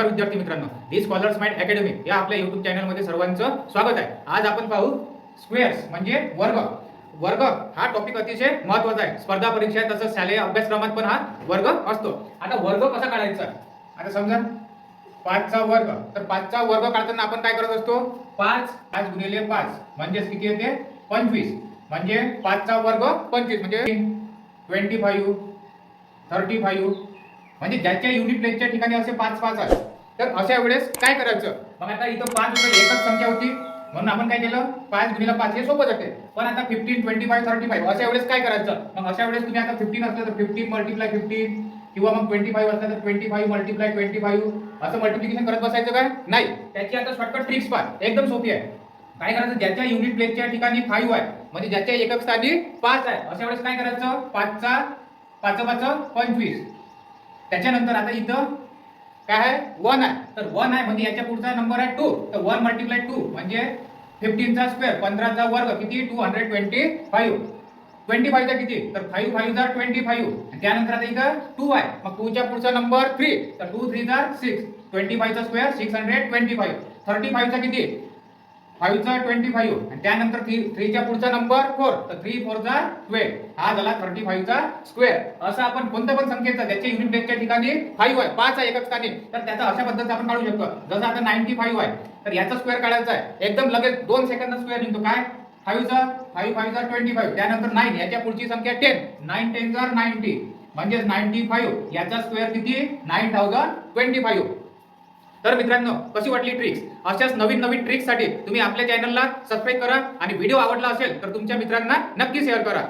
नमस्कार विद्यार्थी मित्रांनो. दी स्कॉलर्स माइंड अकॅडमी या आपल्या युट्यूब चॅनलमध्ये सर्वांचं स्वागत आहे. आज आपण पाहू स्क्वेअर्स म्हणजे वर्ग. वर्ग हा टॉपिक अतिशय महत्त्वाचा आहे. स्पर्धा परीक्षा तसंच शालेय अभ्यासक्रमात पण हा वर्ग असतो. आता वर्ग कसा काढायचा? आता समजा पाचचा वर्ग. तर पाचचा वर्ग काढताना आपण काय करत असतो? पाच पाच गुणिले पाच. म्हणजेच किती येते? पंचवीस. म्हणजे पाचचा वर्ग पंचवीस. म्हणजे ट्वेंटी फाईव्ह थर्टी फाईव्ह म्हणजे ज्याच्या युनिट प्लेसच्या ठिकाणी असे पाच पाच आहे तर अशा वेळेस काय करायचं? मग आता इथं पाच रुपये एकच संख्या होती. म्हणून आपण काय केलं? पाच गुणिला पाच हे सोपं जाते. पण आता fifteen twenty five thirty five अशा वेळेस काय करायचं? मग अशा वेळेस तुम्ही आता फिफ्टीन असलं तर फिफ्टीन मल्टिप्लाय फिफ्टीन किंवा मग ट्वेंटी फाईव्ह असलं तर twenty five multiply twenty five असं मल्टिप्लिकेशन करत बसायचं काय नाही. त्याची आता शॉर्टकट ट्रिक्स पहा. एकदम सोपी आहे. काय करायचं? ज्याच्या युनिट प्लेसच्या ठिकाणी फाईव्ह आहे म्हणजे ज्याच्या एकक स्थानी पाच आहे अशा वेळेस काय करायचं? पाचचा पाच पाच पंचवीस. त्याच्यानंतर आता इथं काय आहे? वन आहे. तर वन आहे म्हणजे याच्या पुढचा नंबर आहे टू तर वन मल्टिप्लाय टू म्हणजे फिफ्टीनचा स्क्वेअर पंधराचा वर्ग किती? Two hundred twenty five twenty फाईव्हचा किती? तर फाईव्ह फाईव्ह जा ट्वेंटी फाईव्ह त्यानंतर आता इथं टू आहे. मग टूच्या पुढचा नंबर थ्री तर टू थ्री जा six twenty फाईव्हचा square six hundred twenty five thirty फाईव्हचा किती? फाईव्हचा ट्वेंटी फाईव्ह. आणि त्यानंतर थ्री थ्रीच्या पुढचा नंबर फोर. तर थ्री फोरचा ट्वेल्व हा झाला थर्टी फाईव्हचा स्क्वेअर असं आपण कोणत्या पण संख्येचा ज्याच्या युनिट बेसच्या ठिकाणी फाईव्ह आहे. पाच आहे एकच ठिकाणी. तर त्याचा अशा पद्धतीने आपण काढू शकतो. जसं आता नाईन्टी फाईव्ह आहे. तर याचा स्क्वेअर काढायचा आहे. एकदम लगेच दोन सेकंद स्क्वेअर निघतो. काय? फाईव्हचा फाईव्ह फाईव्हचा ट्वेंटी फाईव्ह त्यानंतर नाईन याच्या पुढची संख्या टेन नाईन टेन जार नाईन्टी म्हणजेच नाईन्टी फाईव्ह याचा स्क्वेअर किती? नाईन थाउजंड ट्वेंटी फाईव्ह तर मित्रांनो कशी वाटली ट्रिक्स अशाच नवीन नवीन ट्रिक्ससाठी तुम्ही आपल्या चॅनलला सबस्क्राईब करा आणि व्हिडिओ आवडला असेल तर तुमच्या मित्रांना नक्की शेअर करा.